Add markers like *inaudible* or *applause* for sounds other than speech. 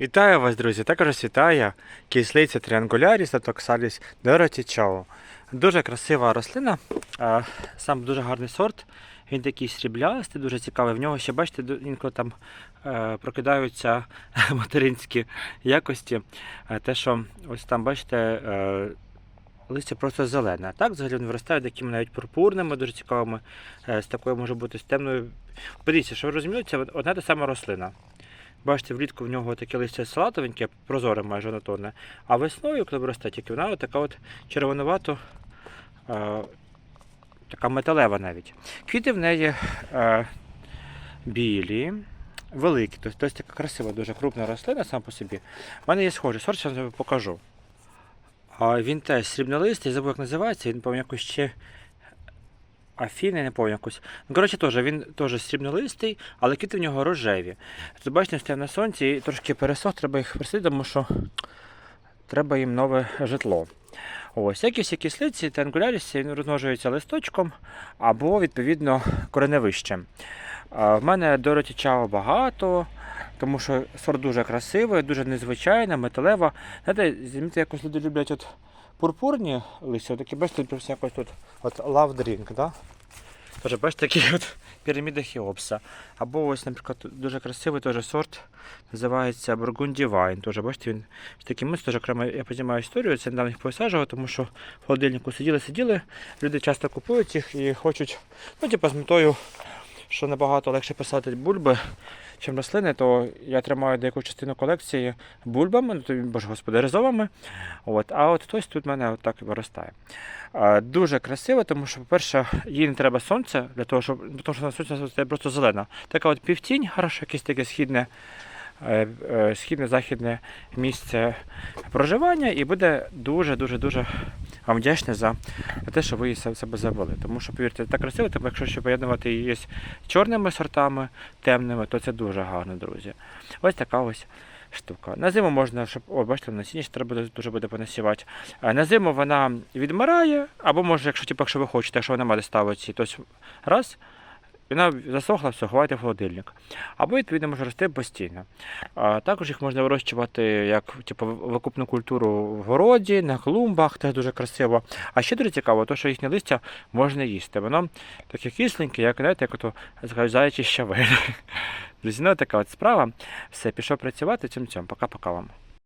Вітаю вас, друзі! Також вітає кислиця та токсаліс доротічау. Дуже красива рослина, сам дуже гарний сорт. Він такий сріблястий, дуже цікавий. В нього ще, бачите, інколи там е, прокидаються *laughs* материнські якості. Е, Те, що ось там, бачите, е, листя просто зелене. Так взагалі він виростає такими навіть пурпурними, дуже цікавими. З такою може бути з темною. Подивіться, що ви розумієте, одна та сама рослина. Бачите, влітку в нього таке листя салатовеньке, прозоре майже однотонне, а весною, коли виросте, тільки вона така от червонувато, е, така металева навіть. Квіти в неї е, білі, великі, тобто, така красива, дуже крупна рослина сам по собі. У мене є схожий сорт, вам покажу. Він теж срібнолистий, забув, як називається, він, по якось ще Афіни, не пам'ятаю якось. Ну, коротше, теж, він теж срібнолистий, але квіти в нього рожеві. Тут бачите, стояв на сонці і трошки пересох, треба їх присити, тому що треба їм нове житло. Ось, як і всі кислиці та ангулярісі, він розмножується листочком або, відповідно, кореневищем. В мене Дороті Чао багато, тому що сорт дуже красивий, дуже незвичайна, металева. Знаєте, замітьте, якось люди люблять от пурпурні листя, такі бачите, тут якось тут от love drink, да? Тож, бачите, такі от піраміди Хіопса. Або ось, наприклад, дуже красивий теж сорт, називається Бургунді Вайн. Тож, бачите, він з таким теж окремо я піднімаю історію, це недавно їх посаджував, тому що в холодильнику сиділи, сиділи, люди часто купують їх і хочуть, ну, типу, з метою, що набагато легше посадити бульби, чим рослини, то я тримаю деяку частину колекції бульбами, ну, то, боже господи, ризовими. От, а от хтось тут в мене так виростає. А, Дуже красиво, тому що, по-перше, їй не треба сонця, для того, щоб тому що на сонці це просто зелена. Така от півтінь, хорошо, якесь таке східне, е, е, східне західне місце проживання, і буде дуже-дуже дуже вам вдячний за те, що ви її себе завели. Тому що, повірте, так красиво, тому якщо ще поєднувати її з чорними сортами, темними, то це дуже гарно, друзі. Ось така ось штука. На зиму можна, щоб. О, бачите, насіння ще треба дуже буде понасівати. На зиму вона відмирає, або може, якщо, типу, якщо ви хочете, якщо вона має ставити, то раз. Вона засохла, все, ховайте в холодильник. Або, відповідно, може рости постійно. А також їх можна вирощувати як типу, викупну культуру в городі, на клумбах, теж дуже красиво. А ще дуже цікаво, то, що їхнє листя можна їсти. Воно таке кисленьке, як знаєте, як ото заячі щавель. *laughs* Друзі, ну така от справа. Все, пішов працювати цим цьому. Пока-пока вам.